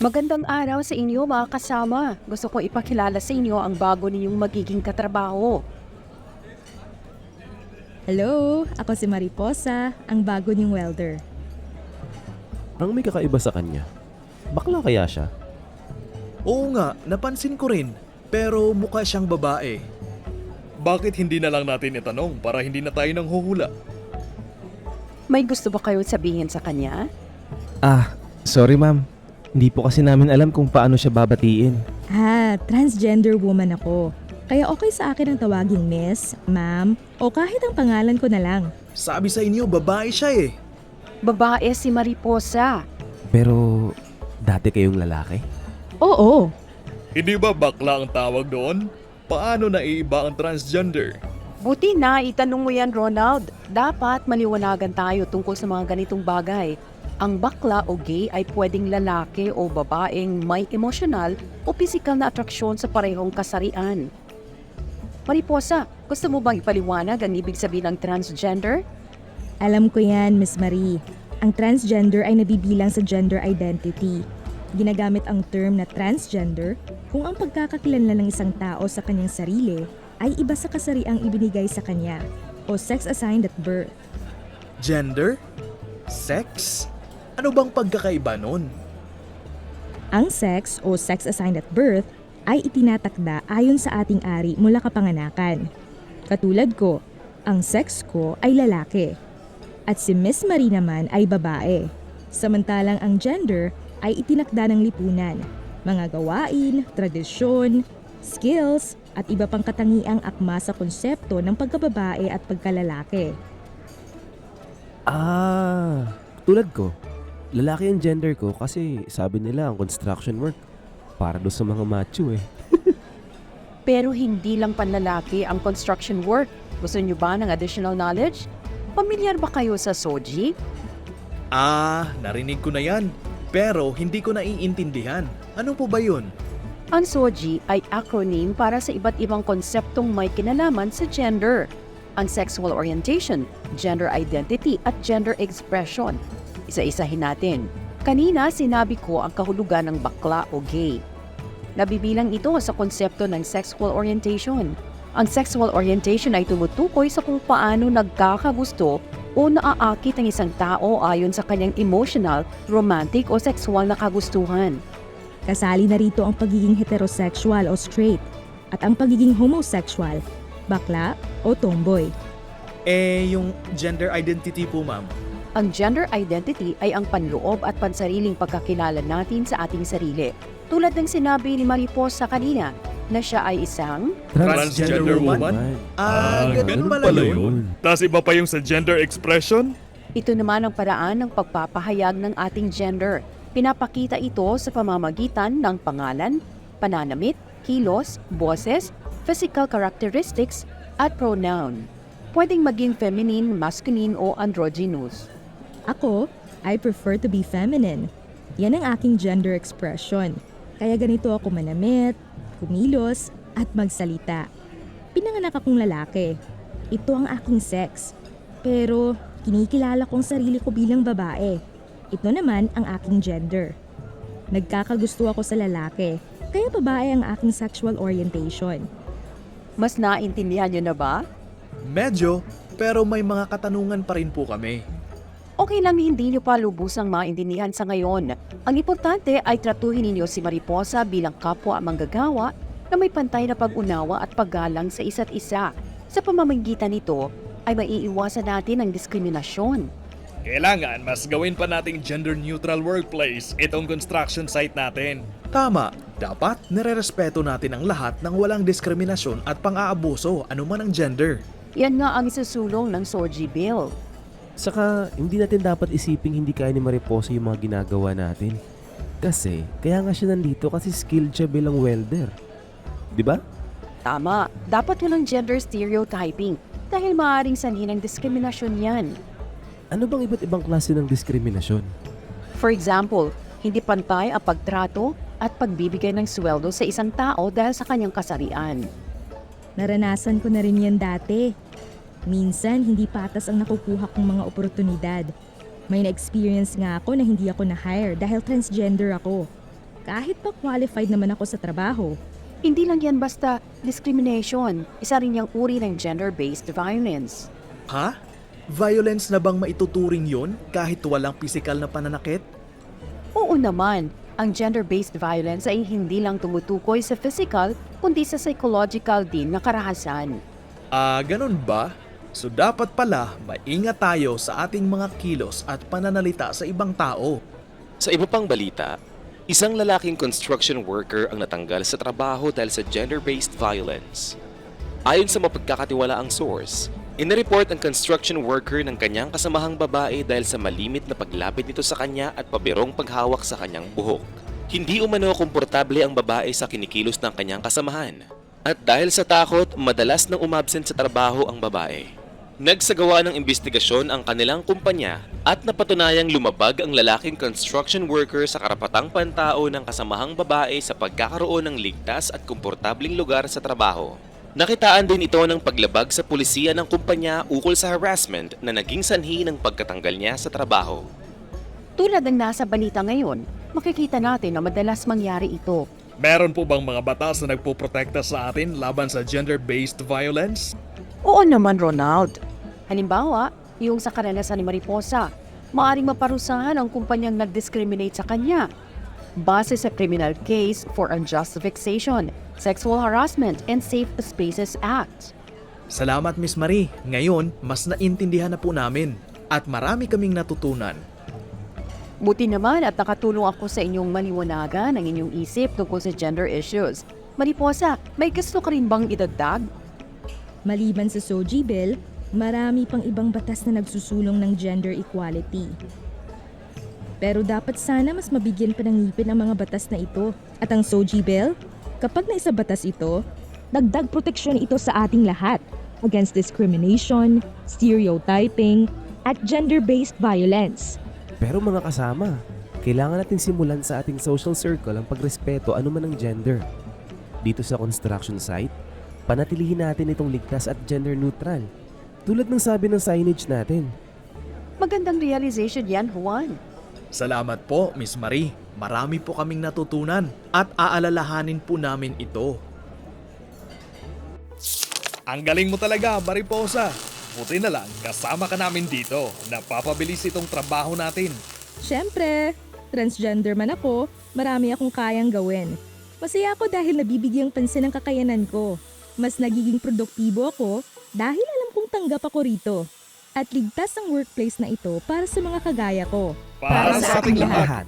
Magandang araw sa inyo mga kasama. Gusto ko ipakilala sa inyo ang bago ninyong magiging katrabaho. Hello, ako si Mariposa, ang bago niyong welder. Ang may kakaiba sa kanya. Bakla kaya siya? Oo nga, napansin ko rin. Pero mukha siyang babae. Bakit hindi na lang natin itanong para hindi na tayo nang huhula? May gusto ba kayo sabihin sa kanya? Ah, sorry ma'am. Hindi po kasi namin alam kung paano siya babatiin. Ah, transgender woman ako. Kaya okay sa akin ang tawaging miss, ma'am, o kahit ang pangalan ko na lang. Sabi sa inyo, babae siya eh. Babae si Mariposa. Pero, dati kayong lalaki? Oo, Hindi ba bakla ang tawag doon? Paano naiiba ang transgender? Buti na itanong mo yan, Ronald. Dapat maliwanagan tayo tungkol sa mga ganitong bagay. Ang bakla o gay ay pwedeng lalaki o babaeng may emosyonal o pisikal na atraksyon sa parehong kasarian. Mariposa, gusto mo bang ipaliwanag ang ibig sabihin ng transgender? alam ko yan, Miss Marie. Ang transgender ay nabibilang sa gender identity. Ginagamit ang term na transgender kung ang pagkakakilanlan ng isang tao sa kanyang sarili ay iba sa kasariang ibinigay sa kanya o sex assigned at birth. Gender? Sex? Ano bang pagkakaiba nun? Ang sex o sex assigned at birth ay itinatakda ayon sa ating ari mula kapanganakan. Katulad ko, ang sex ko ay lalaki at si Miss Marie naman ay babae. Samantalang ang gender ay itinakda ng lipunan, mga gawain, tradisyon, skills, at iba pang katangiang akma sa konsepto ng pagkababae at pagkalalaki. Ah, tulad ko. Lalaki ang gender ko kasi sabi nila ang construction work. Para doon sa mga macho eh. Pero hindi lang panlalaki ang construction work. Gusto niyo ba ng additional knowledge? Pamilyar ba kayo sa Soji? Ah, narinig ko na yan. Pero hindi ko naiintindihan. Ano po ba yun? Ang SOGI ay acronym para sa iba't ibang konseptong may kinalaman sa gender. Ang sexual orientation, gender identity at gender expression. Isa-isahin natin. Kanina sinabi ko ang kahulugan ng bakla o gay. Nabibilang ito sa konsepto ng sexual orientation. Ang sexual orientation ay tumutukoy sa kung paano nagkakagusto o naaakit ang isang tao ayon sa kanyang emotional, romantic o sexual na kagustuhan. Kasali na rito ang pagiging heterosexual o straight at ang pagiging homosexual, bakla o tomboy. Eh, yung gender identity po ma'am. Ang gender identity ay ang panloob at pansariling pagkakilala natin sa ating sarili. Tulad ng sinabi ni Mariposa kanina, na siya ay isang Transgender woman? Ah, ganun pala yun. Tapos iba pa yung sa gender expression? ito naman ang paraan ng pagpapahayag ng ating gender. Pinapakita ito sa pamamagitan ng pangalan, pananamit, kilos, boses, physical characteristics, at pronoun. Pwedeng maging feminine, masculine o androgynous. Ako, I prefer to be feminine. Yan ang aking gender expression. Kaya ganito ako manamit, kumilos, at magsalita. Pinanganak akong lalaki. Ito ang aking sex. Pero kinikilala kong sarili ko bilang babae. Ito naman ang aking gender. Nagkakagusto ako sa lalaki, kaya babae ang aking sexual orientation. Mas naintindihan niyo na ba? Medyo, pero may mga katanungan pa rin po kami. Okay lang hindi niyo pa lubusang maintindihan sa ngayon. Ang importante ay tratuhin ninyo si Mariposa bilang kapwa manggagawa na may pantay na pag-unawa at paggalang sa isa't isa. Sa pamamagitan nito ay maiiwasan natin ang diskriminasyon. Kailangan mas gawin pa nating gender-neutral workplace itong construction site natin. Tama, dapat nire-respeto natin ang lahat ng walang diskriminasyon at pang-aabuso anuman ang gender. Yan nga ang isusulong ng Soji Bill. Saka, hindi natin dapat isiping hindi kaya ni Mariposa yung mga ginagawa natin. Kasi, kaya nga siya nandito kasi skilled siya bilang welder. Di ba? Tama, dapat walang gender stereotyping dahil maaaring sanhin ng diskriminasyon yan. Ano bang iba't ibang klase ng diskriminasyon? For example, hindi pantay ang pagtrato at pagbibigay ng sweldo sa isang tao dahil sa kanyang kasarian. Naranasan ko na rin yan dati. Minsan, hindi patas ang nakukuha kong mga oportunidad. May na-experience nga ako na hindi ako na-hire dahil transgender ako. kahit pa qualified naman ako sa trabaho. Hindi lang yan basta discrimination. Isa rin yung uri ng gender-based violence. Ha? Violence na bang maituturing yon kahit walang pisikal na pananakit? Oo naman, ang gender-based violence ay hindi lang tumutukoy sa physical, kundi sa psychological din na karahasan. Ah, ganun ba? So dapat pala maingat tayo sa ating mga kilos at pananalita sa ibang tao. Sa iba pang balita, isang lalaking construction worker ang natanggal sa trabaho dahil sa gender-based violence. Ayon sa mapagkakatiwalaang source, inireport ang construction worker ng kanyang kasamahang babae dahil sa malimit na paglapit nito sa kanya at pabirong paghawak sa kanyang buhok. Hindi umano komportable ang babae sa kinikilos ng kanyang kasamahan. At dahil sa takot, madalas nang umabsent sa trabaho ang babae. Nagsagawa ng investigasyon ang kanilang kumpanya at napatunayang lumabag ang lalaking construction worker sa karapatang pantao ng kasamahang babae sa pagkakaroon ng ligtas at komportabling lugar sa trabaho. Nakitaan din ito ng paglabag sa pulisiya ng kumpanya ukol sa harassment na naging sanhi ng pagkatanggal niya sa trabaho. Tulad ng nasa balita ngayon, makikita natin na madalas mangyari ito. Meron po bang mga batas na nagpoprotekta sa atin laban sa gender-based violence? Oo naman, Ronald. Halimbawa, yung sa karanasan ni Mariposa, maaring maparusahan ang kumpanyang nag-discriminate sa kanya. Base sa Criminal Case for Unjust Vexation, Sexual Harassment and Safe Spaces Act. Salamat Miss Marie. Ngayon, mas naintindihan na po namin at marami kaming natutunan. Buti naman at nakatulong ako sa inyong maliwanagan ang inyong isip tungkol sa gender issues. Mariposa, may gusto ka rin bang idagdag? Maliban sa Soji Bill, marami pang ibang batas na nagsusulong ng gender equality. Pero dapat sana mas mabigyan pa ng ngipin ang mga batas na ito. At ang Soji Bill, kapag naisa batas ito, dagdag proteksyon ito sa ating lahat against discrimination, stereotyping, at gender-based violence. Pero mga kasama, kailangan natin simulan sa ating social circle ang pagrespeto anuman ang gender. Dito sa construction site, panatilihin natin itong ligtas at gender neutral. Tulad ng sabi ng signage natin. Magandang realization yan, Juan. Salamat po, Miss Marie. Marami po kaming natutunan at aalalahanin po namin ito. Ang galing mo talaga, Mariposa. Buti na lang, kasama ka namin dito. Napapabilis itong trabaho natin. Siyempre, transgender man ako, marami akong kayang gawin. Masaya ako dahil nabibigyang pansin ang kakayanan ko. Mas nagiging produktibo ako dahil tanggap ako rito. At ligtas ang workplace na ito para sa mga kagaya ko. Para, sa ating lahat.